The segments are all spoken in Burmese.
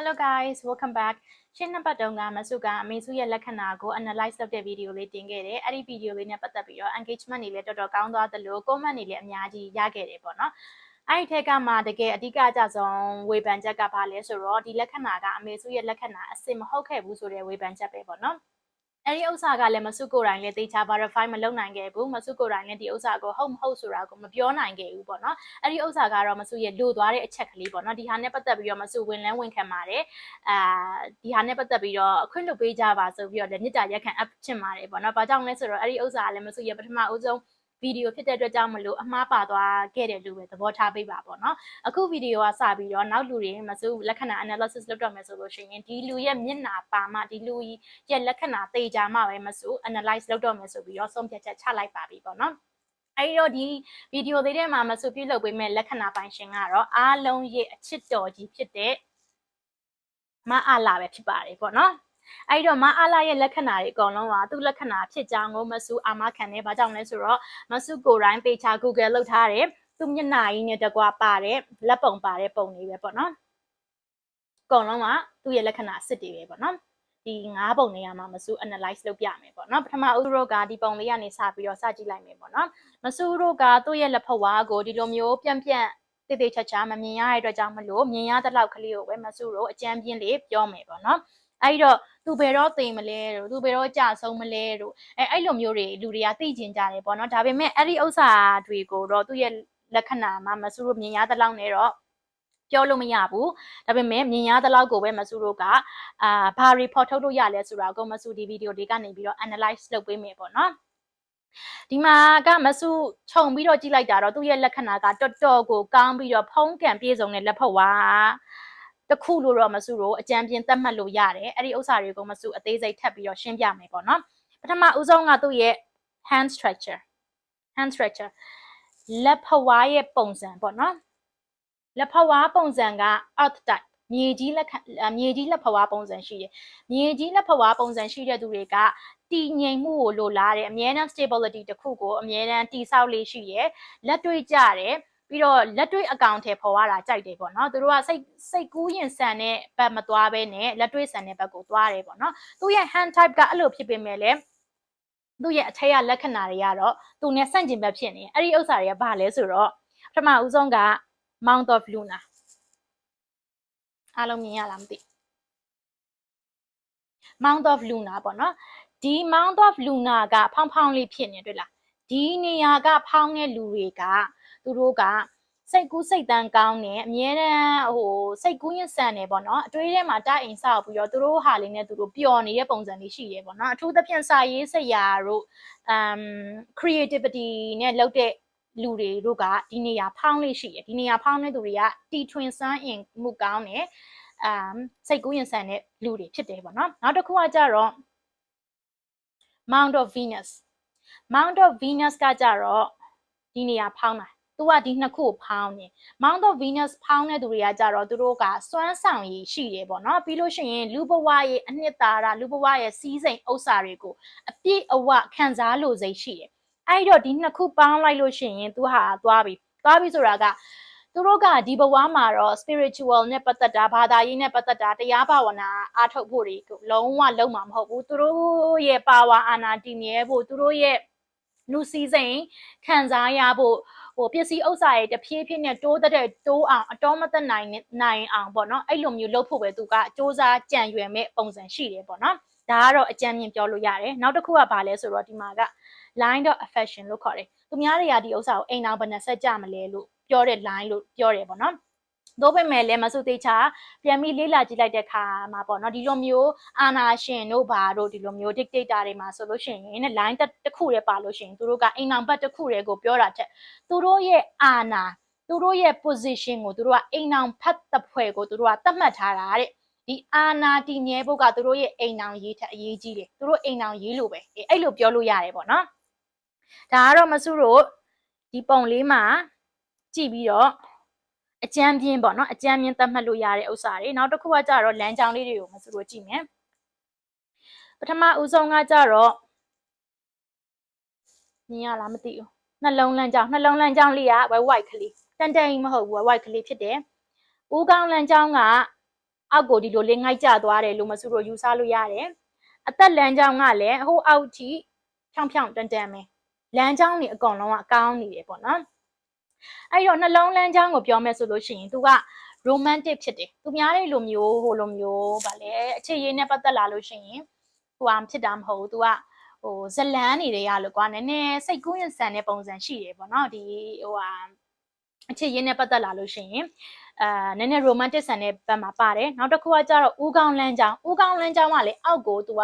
Hello guys welcome back ရှင်းနှစ်ပတ်တုန်းကမဆုကအမေစုရဲ့လက္ခဏာကို analyze လုပ်တဲ့ဗီဒီယိုလေးတင်ခဲ့တယ်အဲ့ဒီဗီဒီယိုလေးနဲ့ပတ်သက်ပြီးတော့ engagement တွေလည်းတော်တော်ကောင်းသွားသလို comment တွေလည်းအများကြီးရခဲ့တယ်ပေါ့နော်အဲ့ဒီထက်ကမှတကယ်အဓိကအကြဆုံးဝေဖန်ချက်ကဘာလဲဆိုတော့ဒီလက္ခဏာကအမေစုရဲ့လက္ခဏာအစစ်မဟုတ်ခဲ့ဘူးဆိုတဲ့ဝေဖန်ချက်ပဲပေါ့နော် အဲ့ဒီဥစ္စာကလည်းမဆုကိုယ်တိုင်လည်းတေချာ verify မလုပ်နိုင်ခဲ့ဘူးမဆုကိုယ်တိုင်လည်းဒီဥစ္စာကိုဟုတ်မဟုတ်ဆိုတာကိုမပြောနိုင်ခဲ့ဘူးပေါ့နော်အဲ့ဒီဥစ္စာကတော့မဆုရဲ့လိုသွားတဲ့အချက်ကလေးပေါ့နော်ဒီဟာနဲ့ပတ်သက်ပြီးတော့မဆုဝင်လန်းဝင်ခံပါတယ်အာဒီဟာနဲ့ပတ်သက်ပြီးတော့အခွင့်လုပ်ပေးကြပါဆိုပြီးတော့လည်းမြစ်တာရက်ခံ app ချင်ပါတယ်ပေါ့နော်ဘာကြောင့်လဲဆိုတော့အဲ့ဒီဥစ္စာကလည်းမဆုရဲ့ပထမအဆုံး ဗီဒီယိုဖြစ်တဲ့အတွက်ကြောင့်မလို့အမှားပါသွားခဲ့တယ်လို့ပဲသဘောထားပေးပါပေါ့နော်အခုဗီဒီယိုကစပြီးတော့နောက်လူတွေမစုလက္ခဏာ analysis လုပ်တော့မယ်ဆိုလို့ရှိရင်ဒီလူရဲ့မျက်နှာပါမှဒီလူရဲ့လက္ခဏာသေချာမှပဲမစု analyze လုပ်တော့မယ်ဆိုပြီးတော့ဆုံးဖြတ်ချက်ချလိုက်ပါပြီပေါ့နော်အဲဒီတော့ဒီဗီဒီယိုလေးထဲမှာမစုပြုလုပ်ပေးမဲ့လက္ခဏာပိုင်ရှင်ကတော့အားလုံးရဲ့အချစ်တော်ကြီးဖြစ်တဲ့မအားလာပဲဖြစ်ပါတယ်ပေါ့နော် အဲ့တော့မအားလာရဲ့လက္ခဏာတွေအကုန်လုံးကသူ့လက္ခဏာဖြစ်ကြောင်းကိုမဆုအာမခံတယ်။ဘာကြောင့်လဲဆိုတော့မဆုကိုယ်တိုင်ပေချာ Google လုပ်ထားတယ်။သူ့မျက်နှာကြီးနဲ့တကွာပါတဲ့လက်ပုံပါတဲ့ပုံတွေပဲပေါ့နော်။အကုန်လုံးကသူ့ရဲ့လက္ခဏာအစစ်တွေပဲပေါ့နော်။ဒီငါးပုံနေရာမှာမဆု analyze လုပ်ပြမယ်ပေါ့နော်ပထမဦးတို့ကဒီပုံလေးကနေစပြီးတော့စကြည့်လိုက်မယ်ပေါ့နော်မဆုတို့ကသူ့ရဲ့လက်ဖဝါးကိုဒီလိုမျိုးပြန့်ပြန့်တိတိချာချာမမြင်ရတဲ့အတွက်ကြောင့်မလို့မြင်ရတဲ့လောက်ကလေးကိုပဲမဆုတို့အကြမ်းပြင်းလေးပြောမယ်ပေါ့နော်အဲ့တော့ သူဘယ်တော့သိမလဲတို့သူဘယ်တော့ကြဆုံးမလဲတို့အဲအဲ့လိုမျိုးတွေလူတွေကသိကျင်ကြတယ်ပေါ့နော်ဒါပေမဲ့အဲ့ဒီဥစ္စာတွေကိုတော့သူ့ရဲ့လက္ခဏာမှာမဆုတို့မြင်ရတဲ့လောက်နဲ့တော့ပြောလို့မရဘူးဒါပေမဲ့မြင်ရတဲ့လောက်ကိုပဲမဆုတို့ကအာဘာ report ထုတ်လို့ရလဲဆိုတာကိုမဆုဒီဗီဒီယိုတွေကနေပြီးတော့ analyze လုပ်ပေးမယ်ပေါ့နော်ဒီမှာကမဆုခြုံပြီးတော့ကြည့်လိုက်တာတော့သူ့ရဲ့လက္ခဏာကတော်တော်ကိုကောင်းပြီးတော့ဖုံးကန်ပြေဆုံးတဲ့လက်ဖက်ဝါ တခုလို့တော့မဆုတို့အကြံပြင်းသတ်မှတ်လို့ရတယ်အဲ့ဒီဥစ္စာတွေကိုမဆုအသေးစိတ်ထပ်ပြီးတော့ရှင်းပြမယ်ပေါ့နော်ပထမဦးဆုံးကသူ့ရဲ့ hand structure hand structure လက်ဖဝါရဲ့ပုံစံပေါ့နော်လက်ဖဝါပုံစံက earth type မြေကြီးလက်မြေကြီးလက်ဖဝါပုံစံရှိတယ်မြေကြီးလက်ဖဝါပုံစံရှိတဲ့သူတွေကတည်ငြိမ်မှုကိုလိုလားတယ်အမြဲတမ်း stability တစ်ခုကိုအမြဲတမ်းတည်ဆောက်လေးရှိရယ်လက်တွေ့ကြတယ် ပြီးတော့လက်တွေ့အကောင့်ထဲပေါ်ရတာကြိုက်တယ်ပေါ့နော်သူတို့ကစိတ်စိတ်ကူးရင်ဆန်တဲ့ဘက်မသွားဘဲနဲ့လက်တွေ့ဆန်တဲ့ဘက်ကိုသွားတယ်ပေါ့နော်သူရဲ့ hand type ကအဲ့လိုဖြစ်ပေမဲ့လည်းသူ့ရဲ့အထက်ကလက္ခဏာတွေကတော့သူနဲ့ဆန့်ကျင်ဘက်ဖြစ်နေအဲ့ဒီဥစ္စာတွေကဘာလဲဆိုတော့ပထမဦးဆုံးက Mount of Luna အားလုံးမြင်ရလားမသိ Mount of Luna ပေါ့နော်ဒီ Mount of Luna ကဖောင်းဖောင်းလေးဖြစ်နေတွေ့လားဒီနေရာကဖောင်းတဲ့လူတွေက သူတို့ကစိတ်ကူးစိတ်တန်းကောင်းနေအမြဲတမ်းဟိုစိတ်ကူးရင်ဆန်နေပေါ့နော်အတွေးထဲမှာတအိမ်ဆောက်ပြီးတော့သူတို့ဟာလေးနဲ့သူတို့ပျော်နေတဲ့ပုံစံလေးရှိရဲပေါ့နော်အထူးသဖြင့်စာရေးစရာတို့ um creativity နဲ့လုပ်တဲ့လူတွေတို့ကဒီနေရာဖောင်းလေးရှိရဒီနေရာဖောင်းတဲ့သူတွေကတီထွင်စမ်းအင်မှုကောင်းတယ်အမ်စိတ်ကူးရင်ဆန်တဲ့လူတွေဖြစ်တယ်ပေါ့နော်နောက်တစ်ခုကကြတော့ Mount of Venus Mount of Venus ကကြတော့ဒီနေရာဖောင်းတာ သူကဒီနှစ်ခုကိုဖောင်းနေ Mount of Venus ဖောင်းတဲ့သူတွေကကြတော့သူတို့ကစွမ်းဆောင်ရည်ရှိတယ်ပေါ့နော်ပြီးလို့ရှိရင်လူဘဝရဲ့အနှစ်သာရလူဘဝရဲ့စီးစိမ်ဥစ္စာတွေကိုအပြည့်အဝခံစားလို့စိတ်ရှိတယ်အဲ့တော့ဒီနှစ်ခုပေါင်းလိုက်လို့ရှိရင်သူဟာသွားပြီသွားပြီဆိုတာကသူတို့ကဒီဘဝမှာတော့ spiritual နဲ့ပတ်သက်တာဘာသာရေးနဲ့ပတ်သက်တာတရားဘာဝနာအားထုတ်ဖို့တွေကိုလုံးဝလုံးမှာမဟုတ်ဘူးသူတို့ရဲ့ power အာဏာတည်မြဲဖို့သူတို့ရဲ့လူစည်းစိမ်ခံစားရဖို့ ဟိုပစ္စည်းဥစ္စာရဲ့တဖြည်းဖြည်းနဲ့တိုးတဲ့တိုးအောင်အတော်မသက်နိုင်နိုင်အောင်ပေါ့နော်အဲ့လိုမျိုးလုပ်ဖို့ပဲသူကစ조사ကြံရွယ်မဲ့ပုံစံရှိတယ်ပေါ့နော်ဒါကတော့အကြံဉာဏ်ပြောလို့ရတယ်နောက်တစ်ခုကဘာလဲဆိုတော့ဒီမှာက line of affection လို့ခေါ်တယ်သူများတွေကဒီဥစ္စာကိုအိမ်အောင်ဘယ်နဲ့ဆက်ကြမလဲလို့ပြောတဲ့ line လို့ပြောတယ်ပေါ့နော် တော့ပေမဲ့လည်းမဆုသေးချာပြန်ပြီးလေးလာကြည့်လိုက်တဲ့ခါမှာပေါ့နော်ဒီလိုမျိုးအာနာရှင်တို့ဘာတို့ဒီလိုမျိုး dictator တွေမှာဆိုလို့ရှိရင်နဲ့ line တစ်ခုတည်းပါလို့ရှိရင်သူတို့ကအိမ်အောင်ဘတ်တစ်ခုတည်းကိုပြောတာချက်သူတို့ရဲ့အာနာသူတို့ရဲ့ position ကိုသူတို့ကအိမ်အောင်ဖတ်တဲ့ဖွဲ့ကိုသူတို့ကသတ်မှတ်ထားတာတဲ့ဒီအာနာတည်မြဲဖို့ကသူတို့ရဲ့အိမ်အောင်ရေးထက်အရေးကြီးတယ်သူတို့အိမ်အောင်ရေးလို့ပဲအဲ့လိုပြောလို့ရတယ်ပေါ့နော်ဒါကတော့မဆုတို့ဒီပုံလေးမှာကြည့်ပြီးတော့ အကြမ်းပြင်းပေါ့နော်အကြမ်းပြင်းသတ်မှတ်လို့ရတဲ့ဥစ္စာတွေနောက်တစ်ခုကကြတော့လမ်းကြောင်းလေးတွေကိုမဆုတို့ကြည့်မယ်ပထမဦးဆုံးကကြတော့မြင်ရလားမသိဘူးနှလုံးလမ်းကြောင်းနှလုံးလမ်းကြောင်းလေးက white white ကလေးတန်တန်မဟုတ်ဘူး white ကလေးဖြစ်တယ်ဦးကောင်းလမ်းကြောင်းကအောက်ကိုဒီလိုလေးငိုက်ကျသွားတယ်လို့မဆိုလို့ယူဆလို့ရတယ်အသက်လမ်းကြောင်းကလည်းဟိုအောက်ထိဖြောင်ဖြောင်တန်တန်ပဲလမ်းကြောင်းတွေအကုန်လုံးကကောင်းနေတယ်ပေါ့နော် အဲ့တော့နှလုံးလန်းချောင်းကိုပြောမယ်ဆိုလို့ရှိရင်သူက romantic ဖြစ်တယ်သူများတွေလိုမျိုးဟိုလိုမျိုးဗာလေအခြေရေးနဲ့ပတ်သက်လာလို့ရှိရင်ဟိုဟာဖြစ်တာမဟုတ်ဘူးသူကဟိုဇလန်းနေတယ်ရလို့ကွာနည်းနည်းစိတ်ကူးရင်ဆန်တဲ့ပုံစံရှိတယ်ပေါ့နော်ဒီဟိုဟာအခြေရင်းနဲ့ပတ်သက်လာလို့ရှိရင်အာနည်းနည်း romantic ဆန်တဲ့ဘက်မှာပါတယ်နောက်တစ်ခုကကျတော့ဦးကောင်းလန်းချောင်းဦးကောင်းလန်းချောင်းကလေအောက်ကို तू က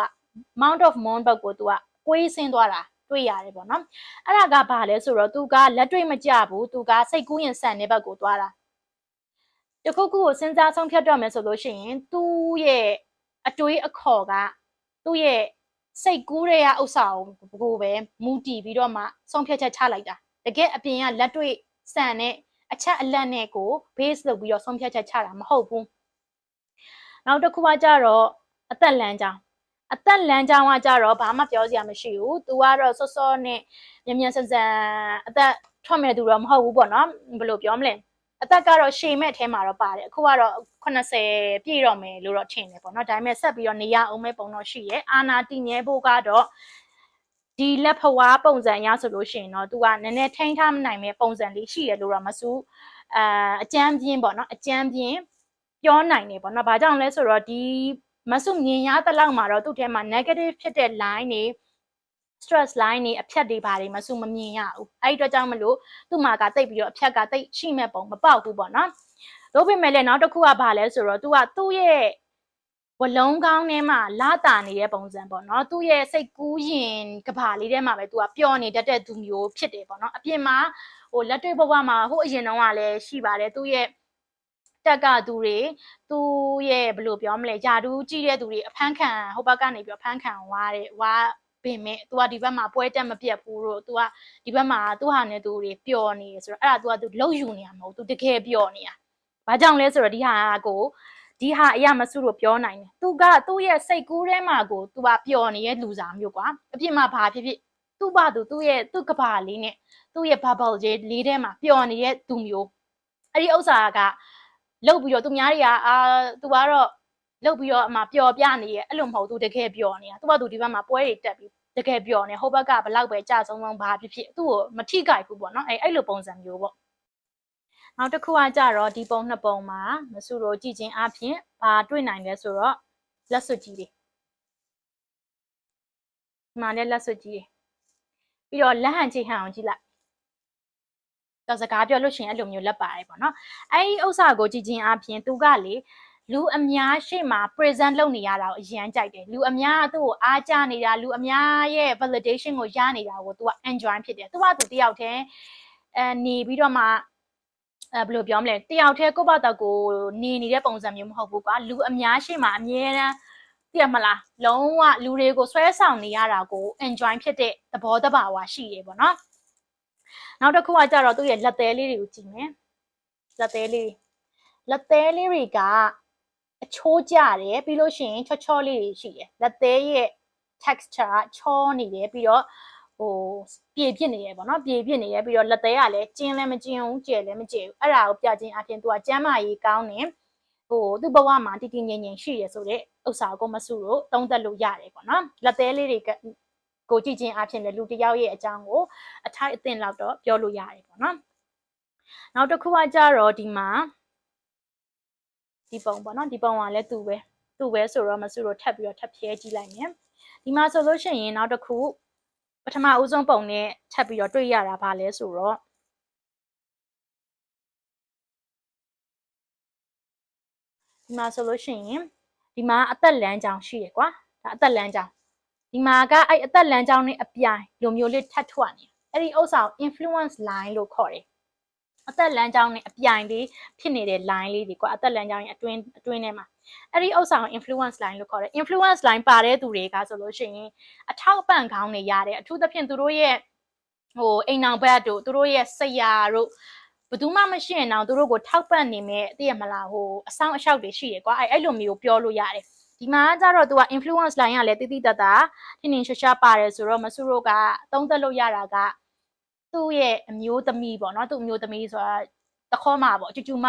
Mount of Mount ဘက်ကို तू ကကိုေးဆင်းသွားတာ တွေ့ရတယ်ပေါ့နော်အဲ့ဒါကဘာလဲဆိုတော့ तू ကလက်တွေ့မကြဘူး तू ကစိတ်ကူးရင်ဆန်တဲ့ဘက်ကိုသွားတာတခုခုကိုစဉ်းစားဆုံးဖြတ်တော့မယ်ဆိုလို့ရှိရင်သူ့ရဲ့အတွေးအခေါ်ကသူ့ရဲ့စိတ်ကူးတဲ့ဥစ္စာကိုပဲမူတည်ပြီးတော့မှဆုံးဖြတ်ချက်ချလိုက်တာတကယ်အပြင်ကလက်တွေ့စံတဲ့အချက်အလက်နဲ့ကို base လုပ်ပြီးတော့ဆုံးဖြတ်ချက်ချတာမဟုတ်ဘူးနောက်တစ်ခုကကြတော့အသက်လမ်းကြောင်း အသက်လမ်းကြောင်းကကြတော့ဘာမှပြောစရာမရှိဘူး။ तू ကတော့စောစောနဲ့မြန်မြန်ဆန်ဆန်အသက်ထွက်မဲ့သူတော့မဟုတ်ဘူးပေါ့နော်။ဘယ်လိုပြောမလဲ။အသက်ကတော့ရှည်မဲ့ထဲမှာတော့ပါတယ်။အခုကတော့80ပြည့်တော့မယ်လို့တော့ထင်တယ်ပေါ့နော်။ဒါပေမဲ့ဆက်ပြီးတော့နေရအောင်မဲ့ပုံတော့ရှိရဲ့။အာနာတိငဲဖို့ကတော့ဒီလက်ဖွားပုံစံရဆိုလို့ရှိရင်တော့ तू ကနည်းနည်းထိန်းထားမနိုင်မဲ့ပုံစံလေးရှိရလို့တော့မစူးအာအကျမ်းပြင်းပေါ့နော်။အကျမ်းပြင်းပြောနိုင်တယ်ပေါ့နော်။ဘာကြောင့်လဲဆိုတော့ဒီ မဆုမြင်ရတဲ့လောက်မှာတော့သူ့ထဲမှာ negative ဖြစ်တဲ့ line တွေ stress line တွေအဖြတ်တွေဘာတွေမဆုမမြင်ရဘူးအဲ့ဒီအတွက်ကြောင့်မလို့သူ့မှာကတိတ်ပြီးတော့အဖြတ်ကတိတ်ရှိမဲ့ပုံမပေါက်ဘူးပေါ့နော်တို့ပေမဲ့လည်းနောက်တစ်ခုကဘာလဲဆိုတော့ तू ကသူ့ရဲ့ဝလုံးကောင်းထဲမှာလာတာနေတဲ့ပုံစံပေါ့နော်သူ့ရဲ့စိတ်ကူးရင်ကဘာလေးထဲမှာပဲ तू ကပျော်နေတတ်တဲ့သူမျိုးဖြစ်တယ်ပေါ့နော်အပြင်မှာဟိုလက်တွေ့ဘဝမှာဟိုအရင်တုန်းကလည်းရှိပါတယ်သူ့ရဲ့ တက်ကသူတွေသူ့ရဲ့ဘယ်လိုပြောမလဲဂျာဒူးကြည့်တဲ့သူတွေအဖမ်းခံဟိုဘက်ကနေပြီးဖမ်းခံဝါတဲ့ဝါပင်မဲ့ तू ကဒီဘက်မှာပွဲတက်မပြတ်ဘူးလို့ तू ကဒီဘက်မှာသူ့ဟာနဲ့သူတွေပျော်နေရဆိုတော့အဲ့ဒါ तू က तू လှုပ်ယူနေရမဟုတ် तू တကယ်ပျော်နေတာဘာကြောင့်လဲဆိုတော့ဒီဟာကိုဒီဟာအရာမစုလို့ပြောနိုင်တယ်။ तू ကသူ့ရဲ့စိတ်ကူးထဲမှာကို तू ကပျော်နေတဲ့လူစားမျိုးကွာ။အဖြစ်မှာဘာဖြစ်ဖြစ်သူ့ဘာသူသူ့ရဲ့သူ့ကဘာလေးနဲ့သူ့ရဲ့ bubble လေးလေးထဲမှာပျော်နေတဲ့သူမျိုး။အဲ့ဒီဥစ္စာက လုတ်ပြီးတော့သူများတွေကအာသူကတော့လုတ်ပြီးတော့အမှပျော်ပြနေရဲ့အဲ့လိုမဟုတ်သူတကယ်ပျော်နေတာသူကသူဒီဘက်မှာပွဲတွေတက်ပြီးတကယ်ပျော်နေဟိုဘက်ကဘလောက်ပဲကြဆုံးဆုံးဘာဖြစ်ဖြစ်သူ့ကိုမထိကြိုက်ဘူးပေါ့နော်အဲ့အဲ့လိုပုံစံမျိုးပေါ့နောက်တစ်ခုကကြတော့ဒီပုံနှစ်ပုံမှာမဆူရိုကြည့်ချင်းအပြင်ဘာတွေ့နိုင်လဲဆိုတော့လက်စွပ်ကြီးတွေဒီမှာလည်းလက်စွပ်ကြီးတွေပြီးတော့လက်ဟန်ချိဟန်အောင်ကြည့်လိုက် တော့စကားပြောလို့ရှိရင်အဲ့လိုမျိုးလက်ပါတယ်ပေါ့နော်အဲ့ဒီဥစ္စာကိုကြည့်ချင်းအပြင်သူကလေလူအများရှေ့မှာ present လုပ်နေရတာကိုအရန်ကြိုက်တယ်လူအများသူ့ကိုအားကြနေတာလူအများရဲ့ validation ကိုရနေတာကို तू က enjoy ဖြစ်တယ်သူကသူတယောက်တည်းအဲနေပြီးတော့မှအဲဘယ်လိုပြောမလဲတယောက်တည်းကိုယ့်ဘာသာကိုနေနေတဲ့ပုံစံမျိုးမဟုတ်ဘူးကွာလူအများရှေ့မှာအမြဲတမ်းသိရမလားလုံးဝလူတွေကိုဆွဲဆောင်နေရတာကို enjoy ဖြစ်တဲ့သဘောတဘာဝရှိတယ်ပေါ့နော် နောက်တစ်ခုကကြတော့သူ့ရဲ့လက်သေးလေးတွေကိုကြည့်မယ်လက်သေးလေးလက်သေးလေးတွေကအချိုးကြတယ်ပြီးလို့ရှိရင်ချောချောလေးတွေရှိတယ်လက်သေးရဲ့ texture ကချောနေတယ်ပြီးတော့ဟိုပြေပြစ်နေရပေါ့နော်ပြေပြစ်နေရပြီးတော့လက်သေးကလည်းကျင်းလည်းမကျင်းဘူးကျဲလည်းမကျဲဘူးအဲ့ဒါကိုပြချင်းအပြင်သူကကျမ်းမာရေးကောင်းနေဟိုသူ့ဘဝမှာတည်တည်ငြိမ်ငြိမ်ရှိရဆိုတဲ့ဥစ္စာကိုမစုလို့သုံးသက်လို့ရတယ်ပေါ့နော်လက်သေးလေးတွေက ကိုကြည့်ချင်းအဖြစ်လည်းလူတစ်ယောက်ရဲ့အကြောင်းကိုအထိုက်အသင့်လောက်တော့ပြောလို့ရတယ်ပေါ့နော်နောက်တစ်ခုကကြတော့ဒီမှာဒီပုံပေါ့နော်ဒီပုံကလည်းသူ့ပဲသူ့ပဲဆိုတော့မစုတော့ထပ်ပြီးတော့ထပ်ဖြဲကြည့်လိုက်မယ်ဒီမှာဆိုလို့ရှိရင်နောက်တစ်ခုပထမဦးဆုံးပုံနဲ့ထပ်ပြီးတော့တွေ့ရတာဗာလဲဆိုတော့ဒီမှာဆိုလို့ရှိရင်ဒီမှာအသက်လမ်းကြောင်ရှိရယ်ကွာဒါအသက်လမ်းကြောင် ဒီမှာကအဲ့အသက်လမ်းကြောင်းနဲ့အပြိုင်လိုမျိုးလေးထပ်ထွက်နေအဲ့ဒီဥစ္စာကို influence line လို့ခေါ်တယ်အသက်လမ်းကြောင်းနဲ့အပြိုင်လေးဖြစ်နေတဲ့ line လေးတွေကွာအသက်လမ်းကြောင်းရဲ့အတွင်းအတွင်းထဲမှာအဲ့ဒီဥစ္စာကို influence line လို့ခေါ်တယ် influence line ပါတဲ့သူတွေကဆိုလို့ရှိရင်အထောက်အပံ့ကောင်းနေရတယ်အထူးသဖြင့်သူတို့ရဲ့ဟိုအိမ်အောင်ဘက်တို့သူတို့ရဲ့ဆရာတို့ဘယ်သူမှမရှိရင်တော့သူတို့ကိုထောက်ပံ့နေမဲ့သိရမလားဟိုအဆောင်အရှောက်တွေရှိရကွာအဲ့အဲ့လိုမျိုးပြောလို့ရတယ် ဒီမှာကျတော့ तू က influence line ကလည်းတိတိတတ်တာထင်ထင်ရှားရှားပါတယ်ဆိုတော့မဆူရိုကသုံးသက်လို့ရတာကသူ့ရဲ့အမျိုးသမီးပေါ့နော်သူ့အမျိုးသမီးဆိုတာတခေါမပေါ့ကျူကျူမ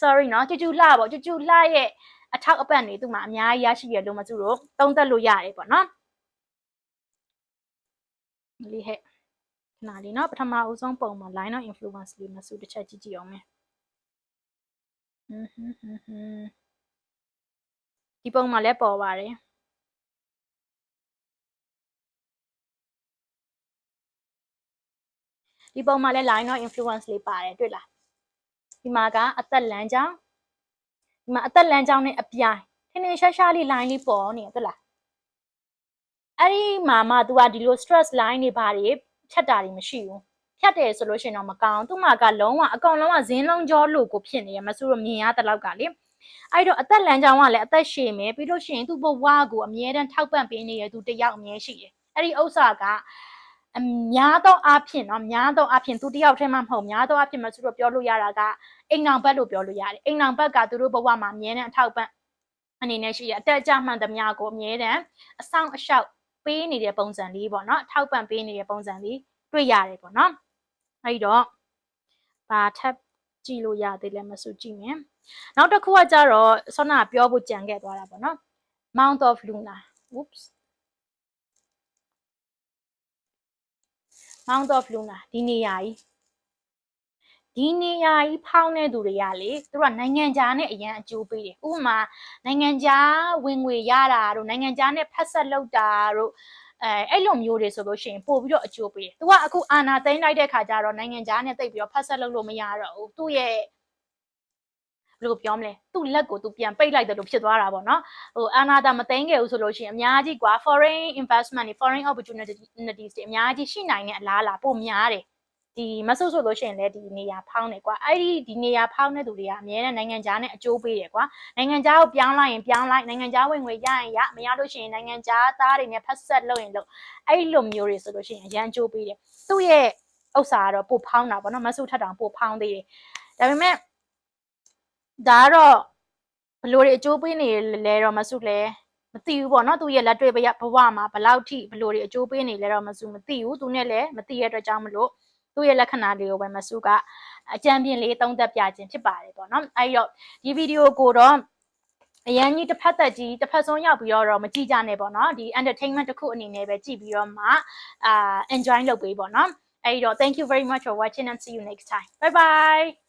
sorry နော်ကျူကျူလှပေါ့ကျူကျူလှရဲ့အထောက်အပံ့တွေသူ့မှာအများကြီးရရှိရလို့မဆူရိုသုံးသက်လို့ရတယ်ပေါ့နော်လေးဟဲ့နားလေးနော်ပထမအဦးဆုံးပုံမှာ line of influence လေးမဆူတစ်ချက်ကြည့်ကြည့်အောင်မယ်ဟွန်းဟွန်းဟွန်း ဒီပုံမှာလည်းပေါ်ပါတယ်ဒီပုံမှာလည်း line of influence လေးပါတယ်တွေ့လားဒီမှာကအသက်လမ်းကြောင်းဒီမှာအသက်လမ်းကြောင်းနဲ့အပြိုင်ထင်းထင်းရှားရှားလေး line လေးပေါ်နေတွေ့လားအဲ့ဒီမှာမှ तू ကဒီလို stress line တွေဘာတွေဖြတ်တာတွေမရှိဘူးဖြတ်တယ်ဆိုလို့ရှိရင်တော့မကောင်းသူ့မှာကလုံးဝအကောင်လုံးဝဇင်းလုံးကြောလို့ကိုဖြစ်နေရမဆိုတော့မြင်ရတဲ့လောက်ကလေ အဲ့တော့အသက်လမ်းကြောင်းကလည်းအသက်ရှည်မယ်ပြီးလို့ရှိရင်သူ့ဘဝကိုအမြဲတမ်းထောက်ပံ့ပေးနေရသူတယောက်အမြဲရှိတယ်အဲ့ဒီဥစ္စာကအများသောအားဖြင့်เนาะများသောအားဖြင့်သူတယောက်တည်းမှမဟုတ်များသောအားဖြင့်မဆိုတော့ပြောလို့ရတာကအိမ်အောင်ဘက်လို့ပြောလို့ရတယ်အိမ်အောင်ဘက်ကသူတို့ဘဝမှာအမြဲတမ်းအထောက်ပံ့အနေနဲ့ရှိရအတက်အကျမှန်သမျှကိုအမြဲတမ်းအဆောင်အရှောက်ပေးနေတဲ့ပုံစံလေးပေါ့နော်ထောက်ပံ့ပေးနေတဲ့ပုံစံလေးတွေ့ရတယ်ပေါ့နော်အဲ့တော့ဘာထပ်ကြည့်လို့ရသေးလဲမဆိုကြည့်မယ် နောက်တစ်ခုကကြတော့ဆောနာပြောဖို့ကြံခဲ့သွားတာပေါ့နော် Mount of Luna oops Mount of Luna ဒီနေရာကြီးဒီနေရာကြီးဖောင်းတဲ့သူတွေကလေသူတို့ကနိုင်ငံခြားနဲ့အရန်အကျိုးပေးတယ်ဥပမာနိုင်ငံခြားဝင်ငွေရတာတို့နိုင်ငံခြားနဲ့ဖက်ဆက်လုပ်တာတို့အဲအဲ့လိုမျိုးတွေဆိုလို့ရှိရင်ပို့ပြီးတော့အကျိုးပေးတယ်။ तू ကအခုအာနာသိမ်းလိုက်တဲ့ခါကျတော့နိုင်ငံခြားနဲ့တိတ်ပြီးတော့ဖက်ဆက်လုပ်လို့မရတော့ဘူး။သူ့ရဲ့ ဘယ်လိုပြောမလဲသူ့လက်ကိုသူပြန်ပိတ်လိုက်တယ်လို့ဖြစ်သွားတာပေါ့နော်ဟိုအာနာတာမသိမ်းခဲ့ဘူးဆိုလို့ရှိရင်အများကြီးကွာ foreign investment တွေ foreign opportunities တွေအများကြီးရှိနိုင်တဲ့အလားအလာပိုများတယ်ဒီမဆုပ်ဆိုလို့ရှိရင်လည်းဒီနေရာဖောင်းတယ်ကွာအဲ့ဒီဒီနေရာဖောင်းတဲ့သူတွေကအများနဲ့နိုင်ငံခြားနဲ့အကျိုးပေးတယ်ကွာနိုင်ငံခြားကိုပြောင်းလိုက်ရင်ပြောင်းလိုက်နိုင်ငံခြားဝင်ငွေရရင်ရမရလို့ရှိရင်နိုင်ငံခြားသားတွေနဲ့ဖက်ဆက်လုပ်ရင်လုပ်အဲ့လိုမျိုးတွေဆိုလို့ရှိရင်အရန်အကျိုးပေးတယ်သူ့ရဲ့ဥစ္စာကတော့ပို့ဖောင်းတာပေါ့နော်မဆုပ်ထက်တောင်ပို့ဖောင်းသေးတယ်ဒါပေမဲ့ ဒါကတော့ဘလို့တွေအကျိုးပေးနေလဲတော့မဆုလဲမသိဘူးပေါ့နော်သူရဲ့လက်တွေ့ဘဝမှာဘလောက်ထိဘလို့တွေအကျိုးပေးနေလဲတော့မဆုမသိဘူးသူနဲ့လည်းမသိရတဲ့အတွက်ကြောင့်မလို့သူ့ရဲ့လက္ခဏာလေးကိုပဲမဆုကအကြံပြင်းလေးသုံးသက်ပြခြင်းဖြစ်ပါတယ်ပေါ့နော်အဲဒီတော့ဒီဗီဒီယိုကိုတော့အရန်ကြီးတစ်ဖက်သက်ကြီးတစ်ဖက်ဆုံးရောက်ပြီးတော့မကြည့်ကြနဲ့ပေါ့နော်ဒီ entertainment တစ်ခုအနေနဲ့ပဲကြည့်ပြီးတော့မှအာ enjoy လုပ်ပေးပေါ့နော်အဲဒီတော့ thank you very much for watching and see you next time bye bye